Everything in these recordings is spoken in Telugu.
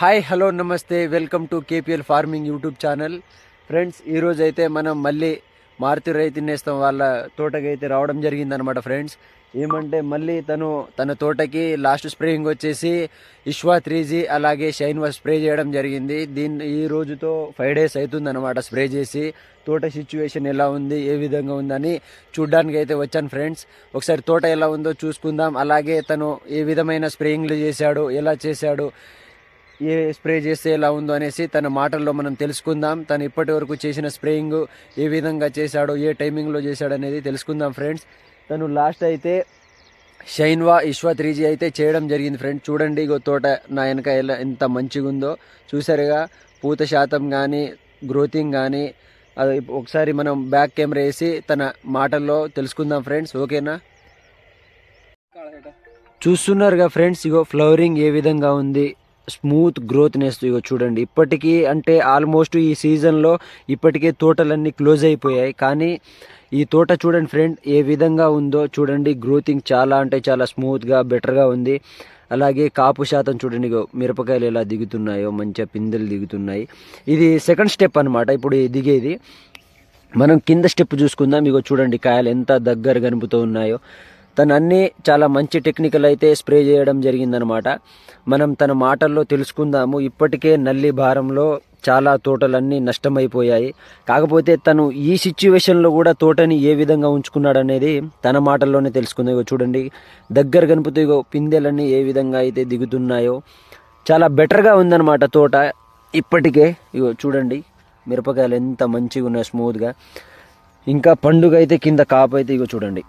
హాయ్ హలో నమస్తే welcome to KPL farming YouTube channel. Friends ఈరోజు అయితే మనం మళ్ళీ మారుతి రైతు నేస్తం వాళ్ళ తోటకి అయితే రావడం జరిగిందనమాట ఫ్రెండ్స్. ఏమంటే మళ్ళీ తను తన తోటకి లాస్ట్ స్ప్రేయింగ్ వచ్చేసి ఇష్వా త్రీజీ అలాగే షైన్ వాష్ స్ప్రే చేయడం జరిగింది. దీన్ని ఈ రోజుతో ఫైవ్ డేస్ అవుతుందన్నమాట స్ప్రే చేసి. తోట సిచ్యువేషన్ ఎలా ఉంది ఏ విధంగా ఉందని చూడ్డానికి అయితే వచ్చాను ఫ్రెండ్స్. ఒకసారి తోట ఎలా ఉందో చూసుకుందాం. అలాగే తను ఏ విధమైన స్ప్రేయింగ్లు చేశాడు ఎలా చేశాడు ఏ స్ప్రే చేస్తే ఎలా ఉందో అనేసి తన మాటల్లో మనం తెలుసుకుందాం. తను ఇప్పటి వరకు చేసిన స్ప్రేయింగ్ ఏ విధంగా చేశాడో ఏ టైమింగ్లో చేశాడు అనేది తెలుసుకుందాం ఫ్రెండ్స్. తను లాస్ట్ అయితే షైన్వా ఇష్వా త్రీ జీ అయితే చేయడం జరిగింది ఫ్రెండ్స్. చూడండి ఇగో తోట నా వెనక ఎలా ఎంత మంచిగా ఉందో. చూసారుగా పూత శాతం కానీ గ్రోతింగ్ కానీ అది ఒకసారి మనం బ్యాక్ కెమెరా వేసి తన మాటల్లో తెలుసుకుందాం ఫ్రెండ్స్. ఓకేనా? చూస్తున్నారుగా ఫ్రెండ్స్ ఇగో ఫ్లవరింగ్ ఏ విధంగా ఉంది. స్మూత్ గ్రోత్నెస్ ఇగో చూడండి. ఇప్పటికీ అంటే ఆల్మోస్ట్ ఈ సీజన్లో ఇప్పటికే తోటలన్నీ క్లోజ్ అయిపోయాయి. కానీ ఈ తోట చూడండి ఫ్రెండ్ ఏ విధంగా ఉందో చూడండి. గ్రోతింగ్ చాలా అంటే చాలా స్మూత్గా బెటర్గా ఉంది. అలాగే కాపు శాతం చూడండి మిరపకాయలు ఎలా దిగుతున్నాయో మంచిగా పిందెలు దిగుతున్నాయి. ఇది సెకండ్ స్టెప్ అనమాట ఇప్పుడు దిగేది. మనం కింద స్టెప్ చూసుకుందాం. ఇగో చూడండి కాయలు ఎంత దగ్గర కనుపుతూ ఉన్నాయో. తను అన్నీ చాలా మంచి టెక్నికల్ అయితే స్ప్రే చేయడం జరిగిందనమాట. మనం తన మాటల్లో తెలుసుకుందాము. ఇప్పటికే నల్లి భారంలో చాలా తోటలన్నీ నష్టమైపోయాయి. కాకపోతే తను ఈ సిచ్యువేషన్లో కూడా తోటని ఏ విధంగా ఉంచుకున్నాడు అనేది తన మాటల్లోనే తెలుసుకుందాం. చూడండి. దగ్గర కనుపుతూ పిందెలన్నీ ఏ విధంగా అయితే దిగుతున్నాయో. చాలా బెటర్గా ఉందన్నమాట తోట. ఇప్పటికే ఇగో చూడండి. మిరపకాయలు ఎంత మంచిగా ఉన్నాయి స్మూత్గా ఇంకా పండుగ అయితే కింద కాపు అయితే ఇగో చూడండి.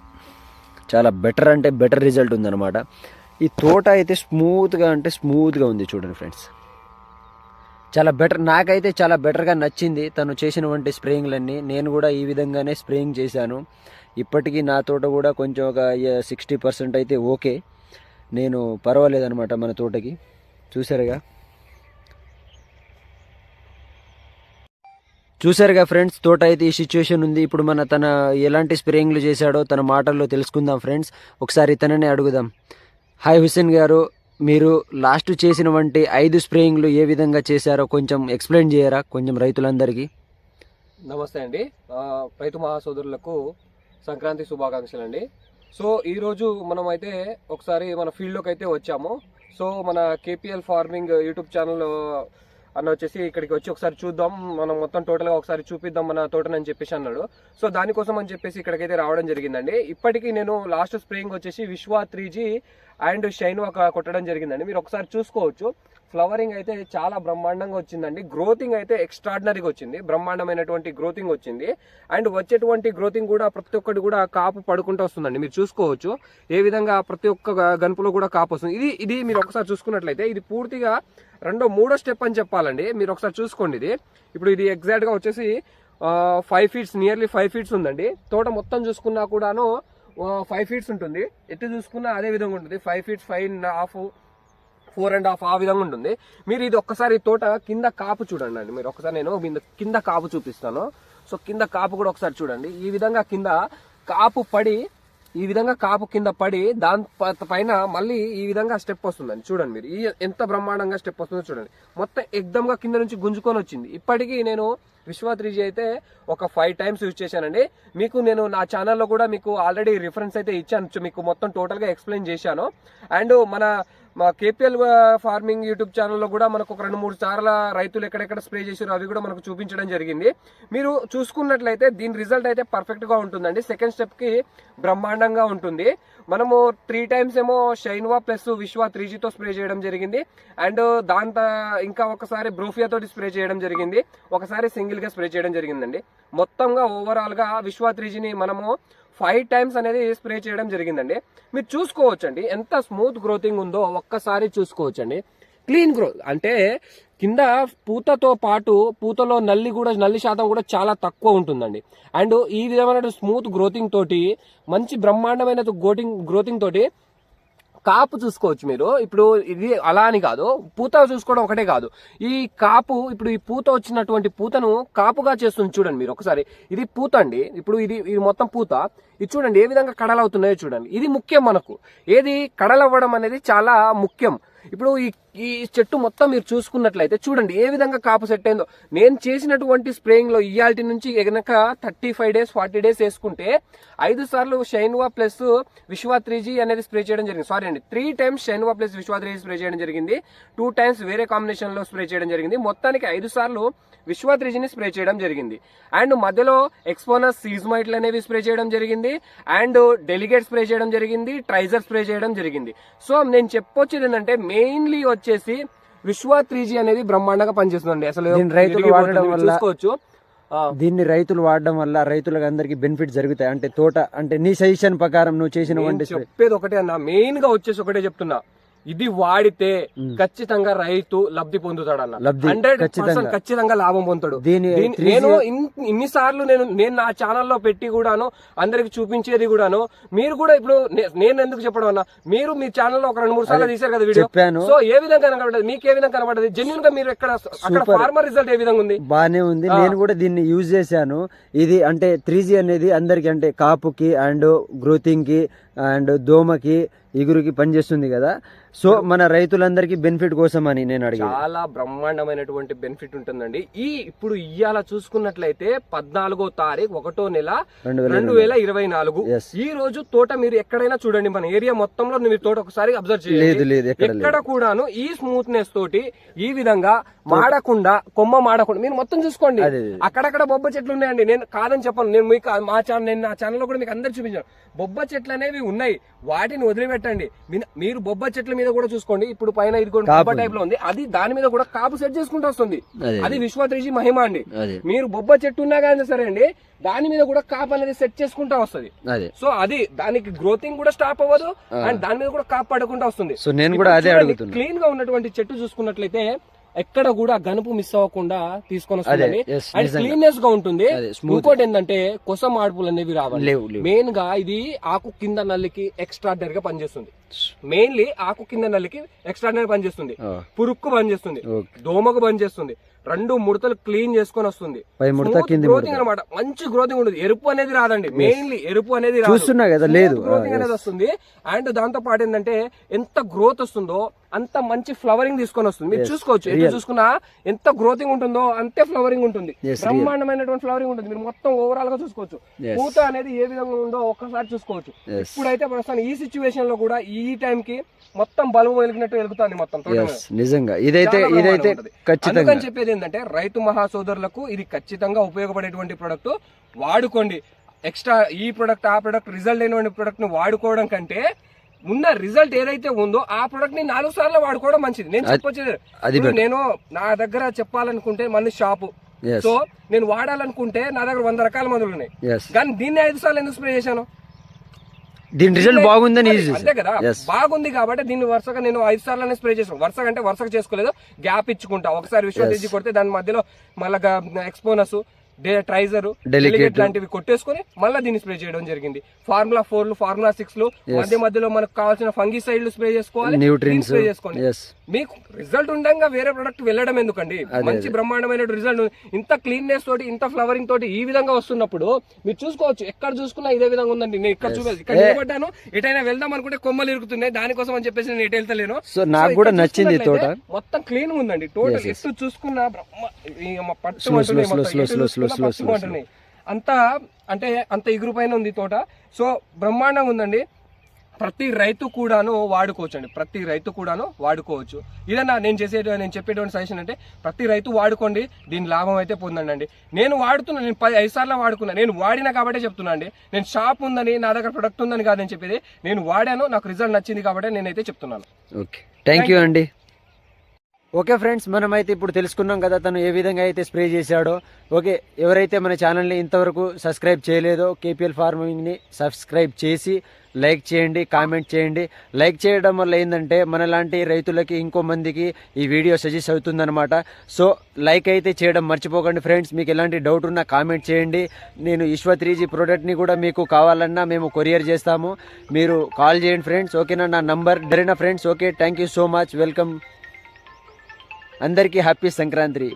చాలా బెటర్ అంటే బెటర్ రిజల్ట్ ఉందన్నమాట. ఈ తోట అయితే స్మూత్గా అంటే స్మూత్గా ఉంది చూడండి ఫ్రెండ్స్ చాలా బెటర్ నాకైతే చాలా బెటర్గా నచ్చింది తను చేసినటువంటి స్ప్రేయింగ్లన్నీ నేను కూడా ఈ విధంగానే స్ప్రేయింగ్ చేశాను. ఇప్పటికీ నా తోట కూడా కొంచెం ఒక సిక్స్టీ పర్సెంట్ అయితే ఓకే నేను పర్వాలేదనమాట మన తోటకి. చూసారుగా చూసారుగా ఫ్రెండ్స్ తోట అయితే ఈ సిచ్యువేషన్ ఉంది. ఇప్పుడు మన తన ఎలాంటి స్ప్రేయింగ్లు చేశాడో తన మాటల్లో తెలుసుకుందాం ఫ్రెండ్స్. ఒకసారి తననే అడుగుదాం. హాయ్ హుస్సేన్ గారు మీరు లాస్ట్ చేసిన వంటి ఐదు స్ప్రేయింగ్లు ఏ విధంగా చేశారో కొంచెం ఎక్స్ప్లెయిన్ చేయరా కొంచెం రైతులందరికీ? నమస్తే అండి. రైతు మహాసోదరులకు సంక్రాంతి శుభాకాంక్షలు అండి సో ఈరోజు మనం అయితే ఒకసారి మన ఫీల్డ్లోకి అయితే వచ్చాము. సో మన కేపీఎల్ ఫార్మింగ్ యూట్యూబ్ ఛానల్ అన్న వచ్చేసి ఇక్కడికి వచ్చి ఒకసారి చూద్దాం. మనం మొత్తం టోటల్గా ఒకసారి చూపిద్దాం మన తోటని అని చెప్పేసి అన్నాడు. సో దానికోసం అని చెప్పేసి ఇక్కడికైతే రావడం జరిగిందండి. ఇప్పటికీ నేను లాస్ట్ స్ప్రేయింగ్ వచ్చేసి విశ్వ త్రీజీ అండ్ షైన్ ఒక కొట్టడం జరిగిందండి. మీరు ఒకసారి చూసుకోవచ్చు. ఫ్లవరింగ్ అయితే చాలా బ్రహ్మాండంగా వచ్చిందండి. గ్రోతింగ్ అయితే ఎక్స్ట్రాడినరీగా వచ్చింది. బ్రహ్మాండమైనటువంటి గ్రోతింగ్ వచ్చింది. అండ్ వచ్చేటువంటి గ్రోతింగ్ కూడా ప్రతి ఒక్కటి కూడా కాపు పడుకుంటూ వస్తుందండి. మీరు చూసుకోవచ్చు. ఏ విధంగా ప్రతి ఒక్క గనుపులో కూడా కాపు వస్తుంది. ఇది ఇది మీరు ఒకసారి చూసుకున్నట్లయితే ఇది పూర్తిగా రెండో మూడో స్టెప్ అని చెప్పాలండి. మీరు ఒకసారి చూసుకోండి ఇది. ఇప్పుడు ఇది ఎగ్జాక్ట్గా వచ్చేసి five feets nearly five feets ఉందండి. తోట మొత్తం చూసుకున్నా కూడాను ఫైవ్ ఫీట్స్ ఉంటుంది. ఎటు చూసుకున్నా అదే విధంగా ఉంటుంది. Five feets five half four and half ఆ విధంగా ఉంటుంది. మీరు ఇది ఒక్కసారి తోట కింద కాపు చూడండి అండి. మీరు ఒకసారి నేను కింద కాపు చూపిస్తాను. సో కింద కాపు కూడా ఒకసారి చూడండి. ఈ విధంగా కింద కాపు పడి ఈ విధంగా కాపు కింద పడి దాని పైన మళ్ళీ ఈ విధంగా స్టెప్ వస్తుందండి. చూడండి మీరు. ఈ ఎంత బ్రహ్మాండంగా స్టెప్ వస్తుందో చూడండి. మొత్తం ఎగ్దమ్ కింద నుంచి గుంజుకొని వచ్చింది. ఇప్పటికీ నేను విశ్వ త్రీజీ అయితే ఒక ఫైవ్ టైమ్స్ యూజ్ చేశానండి. మీకు నేను నా ఛానల్లో కూడా మీకు ఆల్రెడీ రిఫరెన్స్ అయితే ఇచ్చాను. మీకు మొత్తం టోటల్గా ఎక్స్ప్లెయిన్ చేశాను. అండ్ మన మా కేపీఎల్ ఫార్మింగ్ యూట్యూబ్ ఛానల్లో కూడా మనకు ఒక రెండు మూడు సార్ల రైతులు ఎక్కడెక్కడ స్ప్రే చేశారో అవి కూడా మనకు చూపించడం జరిగింది. మీరు చూసుకున్నట్లయితే దీని రిజల్ట్ అయితే పర్ఫెక్ట్గా ఉంటుందండి. సెకండ్ స్టెప్కి బ్రహ్మాండంగా ఉంటుంది. మనము త్రీ టైమ్స్ ఏమో షైన్వా ప్లస్ విశ్వ త్రీ జీతో స్ప్రే చేయడం జరిగింది. అండ్ దాంతో ఇంకా ఒకసారి బ్రూఫియాతో స్ప్రే చేయడం జరిగింది. ఒకసారి సింగిల్గా స్ప్రే చేయడం జరిగిందండి. మొత్తంగా ఓవరాల్గా విశ్వ త్రీజీని మనము ఫైవ్ టైమ్స్ అనేది స్ప్రే చేయడం జరిగిందండి. మీరు చూసుకోవచ్చండి. ఎంత స్మూత్ గ్రోతింగ్ ఉందో ఒక్కసారి చూసుకోవచ్చండి. క్లీన్ గ్రోత్ అంటే కింద పూతతో పాటు పూతలో నల్లి కూడా నల్లి శాతం కూడా చాలా తక్కువ ఉంటుందండి. అండ్ ఈ విధమైన స్మూత్ గ్రోతింగ్ తోటి మంచి బ్రహ్మాండమైన గ్రోతింగ్ గ్రోతింగ్ తోటి కాపు చూసుకోవచ్చు మీరు. ఇప్పుడు ఇది అలా అని కాదు. పూత చూసుకోవడం ఒకటే కాదు. ఈ కాపు ఇప్పుడు ఈ పూత వచ్చినటువంటి పూతను కాపుగా చేస్తుంది చూడండి మీరు ఒకసారి. ఇది పూత అండి. ఇప్పుడు ఇది ఇది మొత్తం పూత. ఇది చూడండి ఏ విధంగా కడలవుతున్నాయో చూడండి. ఇది ముఖ్యం మనకు. ఏది కడలవ్వడం అనేది చాలా ముఖ్యం. ఇప్పుడు ఈ ఈ చెట్టు మొత్తం మీరు చూసుకున్నట్లయితే చూడండి ఏ విధంగా కాపు సెట్ అయిందో. నేను చేసినటువంటి స్ప్రేయింగ్లో ఇయాల్టి నుంచి గనక thirty five days forty days వేసుకుంటే ఐదు సార్లు షైన్వా ప్లస్ విశ్వా త్రీజీ అనేది స్ప్రే చేయడం జరిగింది. సారీ అండి త్రీ టైమ్స్ షైన్వా ప్లస్ విశ్వా త్రీ స్ప్రే చేయడం జరిగింది. టూ టైమ్స్ వేరే కాంబినేషన్లో స్ప్రే చేయడం జరిగింది. మొత్తానికి ఐదు సార్లు విశ్వా త్రీజీని స్ప్రే చేయడం జరిగింది. అండ్ మధ్యలో ఎక్స్పోనస్ సీజ్మైట్లు అనేవి స్ప్రే చేయడం జరిగింది. అండ్ డెలిగేట్ స్ప్రే చేయడం జరిగింది. ట్రైజర్ స్ప్రే చేయడం జరిగింది. సో నేను చెప్పొచ్చేది ఏంటంటే మెయిన్లీ వచ్చి వచ్చేసి విశ్వ త్రీ జీ అనేది బ్రహ్మాండంగా పనిచేస్తుందండి. అసలు రైతులు. వాడడం వల్ల- చూసుకోవచ్చు. దీన్ని రైతులు వాడడం వల్ల రైతులకు అందరికి బెనిఫిట్ జరుగుతాయి. అంటే తోట అంటే నీ సజెషన్ ప్రకారం నువ్వు చేసిన చెప్పేది ఒకటే అన్న. మెయిన్గా వచ్చేసి ఒకటే చెప్తున్నా. ఇది వాడితే ఖచ్చితంగా రైతు లబ్ధి పొందుతాడన్న. లబ్ధి, హండ్రెడ్ ఖచ్చితంగా. పర్సెంట్ ఖచ్చితంగా. లాభం పొందుతాడు. దీని దీని- 3G నేను ఇన్- ఇన్నిసార్లు నేను నేను నా ఛానల్లో పెట్టి కూడాను అందరికి చూపించేది కూడాను మీరు కూడా ఇప్పుడు నేను ఎందుకు చెప్పడం అన్న మీరు మీ ఛానల్లో ఒక రెండు మూడు సార్లు తీశారు కదా వీడియో. సో ఏ విధంగా కనబడదు? మీకు ఏ విధంగా కనబడదు? జెన్యున్గా మీరు ఎక్కడ అక్కడ. ఫార్మర్ రిజల్ట్ ఏ విధంగా ఉంది? బానే ఉంది. నేను కూడా దీన్ని యూజ్ చేశాను. ఇది అంటే త్రీ అనేది అందరికి అంటే కాపుకి అండ్ గ్రోతింగ్కి అండ్ దోమకి ఇగురుకి పనిచేస్తుంది కదా. సో మన రైతులందరికీ బెనిఫిట్ కోసం అని నేను అడిగాను చాలా బ్రహ్మాండమైనటువంటి బెనిఫిట్ ఉంటుందండి. ఈ ఇప్పుడు ఇవాళ చూసుకున్నట్లయితే పద్నాలుగో తారీఖు ఒకటో నెల రెండు వేల ఇరవై నాలుగు. ఈ రోజు తోట మీరు ఎక్కడైనా చూడండి మన ఏరియా మొత్తంలో మీరు తోట ఒకసారి అబ్జర్వ్ లేదు చేయండి. లేదు ఎక్కడ కూడాను ఈ స్మూత్నెస్ తోటి ఈ విధంగా మాడకుండా కొమ్మ మాడకుండా మీరు మొత్తం చూసుకోండి. అక్కడక్కడ బొబ్బ చెట్లు ఉన్నాయండి. నేను కాదని చెప్పను. నేను మీకు మా ఛానల్ నేను నా ఛానల్లో కూడా మీకు అందరు చూపించాను. బొబ్బ చెట్లు అనేవి ఉన్నాయి. వాటిని వదిలిపెట్టండి మీ- మీరు బొబ్బ చెట్ల మీద కూడా చూసుకోండి. ఇప్పుడు పైన ఇది బొబ్బ. టైప్లో ఉంది. అది దాని మీద కూడా కాపు సెట్ చేసుకుంటూ వస్తుంది. అదే విశ్వత్రిజీ మహిమ అండి. మీరు బొబ్బ చెట్టు ఉన్నా కానీ సరే అండి దాని మీద కూడా కాపు అనేది సెట్ చేసుకుంటా వస్తుంది. సో అది దానికి గ్రోతింగ్ కూడా స్టాప్ అవ్వదు. అండ్ దాని మీద కూడా కాపు పడకుండా వస్తుంది. సో నేను కూడా అదే అడుగుతున్నా. క్లీన్గా ఉన్నటువంటి చెట్టు చూసుకున్నట్లయితే ఎక్కడ కూడా గనుపు మిస్ అవ్వకుండా తీసుకొని వస్తుంది అండ్. క్లీన్నెస్గా ఉంటుంది. ఇంకోటి ఏంటంటే కొస మార్పులు అనేవి రావాలి. మెయిన్గా ఇది ఆకు కింద నల్లికి ఎక్స్ట్రాడనరీ గా పనిచేస్తుంది. మెయిన్లీ ఆకు కింద నల్లికి ఎక్స్ట్రాడనరీ పనిచేస్తుంది. పురుక్కు పనిచేస్తుంది. దోమకు పనిచేస్తుంది. రెండు ముడతలు క్లీన్ చేసుకొని వస్తుంది. గ్రోతింగ్ అనమాట మంచి గ్రోతింగ్ ఉంటుంది ఎరుపు అనేది రాదండి. మెయిన్లీ ఎరుపు అనేది రాదు. చూస్తున్నా కదా లేదు. గ్రోతింగ్ అనేది వస్తుంది. అండ్ దాంతో పాటు ఏంటంటే ఎంత గ్రోత్ వస్తుందో అంత మంచి ఫ్లవరింగ్ తీసుకొని వస్తుంది. మీరు చూసుకోవచ్చు ఎటు. చూసుకున్నా ఎంత గ్రోతింగ్ ఉంటుందో అంతే ఫ్లవరింగ్ ఉంటుంది. బ్రహ్మాండమైనటువంటి ఫ్లవరింగ్ ఉంటుంది. మీరు మొత్తం ఓవరాల్గా చూసుకోవచ్చు. పూత అనేది ఏ విధంగా ఉందో ఒక్కసారి చూసుకోవచ్చు. ఇప్పుడైతే ప్రస్తుతం ఈ సిచ్యువేషన్లో కూడా ఈ టైం కి మొత్తం బల్బు వెలిగినట్టు వెలుగుతుంది మొత్తం నిజంగా. ఇదైతే ఇదైతే. ఖచ్చితంగా. చెప్పేది ఏంటంటే రైతు మహాసోదరులకు ఇది ఖచ్చితంగా ఉపయోగపడేటువంటి ప్రొడక్ట్ వాడుకోండి. ఎక్స్ట్రా ఈ ప్రొడక్ట్ ఆ ప్రొడక్ట్ రిజల్ట్ అయినటువంటి ప్రొడక్ట్ని వాడుకోవడం కంటే ఉన్న రిజల్ట్ ఏదైతే ఉందో ఆ ప్రొడక్ట్ని నాలుగు సార్లు వాడుకోవడం మంచిది. నేను చెప్పొచ్చేది. నేను నా దగ్గర చెప్పాలనుకుంటే మన షాపు సో నేను వాడాలనుకుంటే నా దగ్గర వంద రకాల మందులు ఉన్నాయి. కానీ దీన్ని ఐదు సార్లు ఎందుకు స్ప్రే చేశాను? దీని రిజల్ట్ బాగుందని అంతే కదా. బాగుంది కాబట్టి దీన్ని వరుసగా నేను ఐదు సార్లు స్ప్రే చేసాను వరుసగా అంటే వరుసగా చేసుకోలేదు. గ్యాప్ ఇచ్చుకుంటా. ఒకసారి విశ్వ. కొడితే దాని మధ్యలో మళ్ళా ఎక్స్పోనస్ ట్రైజర్. డెలిగేట్ లాంటివి కొట్టేసుకొని మళ్ళీ దీన్ని స్ప్రే చేయడం జరిగింది. ఫార్ములా ఫోర్ ఫార్ములా సిక్స్లు మధ్య మధ్యలో మనకు కావాల్సిన ఫంగి సైడ్లు స్ప్రే చేసుకోవాలి దీన్ని న్యూట్రిన్స్ స్ప్రే చేసుకోండి మీకు రిజల్ట్ ఉండగా వేరే ప్రొడక్ట్ వెళ్ళడం ఎందుకండి? మంచి బ్రహ్మాండమైన రిజల్ట్ ఇంత క్లీన్నెస్ తోటి ఇంత ఫ్లవరింగ్ తోటి ఈ విధంగా వస్తున్నప్పుడు మీరు చూసుకోవచ్చు ఎక్కడ చూసుకున్నా ఇదే విధంగా ఉందండి. నేను ఇక్కడ చూపేది ఇక్కడ నిలబడ్డాను ఎటైనా వెళ్దాం అనుకుంటే కొమ్మలు ఇరుకుతున్నాయి దానికోసం అని చెప్పేసి నేను ఎటు వెళ్తలేను. సో నాకు కూడా నచ్చింది తోట. మొత్తం క్లీన్ ఉందండి. Total Yes, yes. ఎటు చూసుకున్నా అంటున్నాయి అంటున్నాయి. అంతా అంటే అంత ఇగురు పైన ఉంది తోట. సో బ్రహ్మాండంగా ఉందండి. ప్రతి రైతు కూడాను వాడుకోవచ్చు అండి ప్రతి రైతు కూడాను వాడుకోవచ్చు. ఇదన్నా నేను చేసే నేను చెప్పేటువంటి సజెషన్ అంటే ప్రతి రైతు వాడుకోండి. దీని లాభం అయితే పొందండి అండి నేను వాడుతున్నా నేను పది ఐదు సార్లు వాడుకున్నా. నేను వాడినా కాబట్టే చెప్తున్నా అండి. నేను షాప్ ఉందని నా దగ్గర ప్రొడక్ట్ ఉందని కాదని చెప్పేది. నేను వాడాను నాకు రిజల్ట్ నచ్చింది కాబట్టి నేనైతే చెప్తున్నాను. ఓకే. థ్యాంక్ యూ అండి. ఓకే ఫ్రెండ్స్ మనమైతే ఇప్పుడు తెలుసుకున్నాం కదా తను ఏ విధంగా అయితే స్ప్రే చేశాడో. ఓకే ఎవరైతే మన ఛానల్ని ఇంతవరకు సబ్స్క్రైబ్ చేయలేదో కేపీఎల్ ఫార్మింగ్ని సబ్స్క్రైబ్ చేసి లైక్ చేయండి కామెంట్ చేయండి. లైక్ చేయడం వల్ల ఏంటంటే మనలాంటి రైతులకి ఇంకో మందికి ఈ వీడియో సజెస్ట్ అవుతుందన్నమాట. సో లైక్ అయితే చేయడం మర్చిపోకండి ఫ్రెండ్స్. మీకు ఎలాంటి డౌట్ ఉన్నా కామెంట్ చేయండి. నేను ఈశ్వ త్రీ జీ ప్రోడక్ట్ని కూడా మీకు కావాలన్నా మేము కొరియర్ చేస్తాము. మీరు కాల్ చేయండి ఫ్రెండ్స్. ఓకేనా? నా number డరేనా friends. Okay thank you so much welcome అందరికీ హ్యాపీ సంక్రాంతి.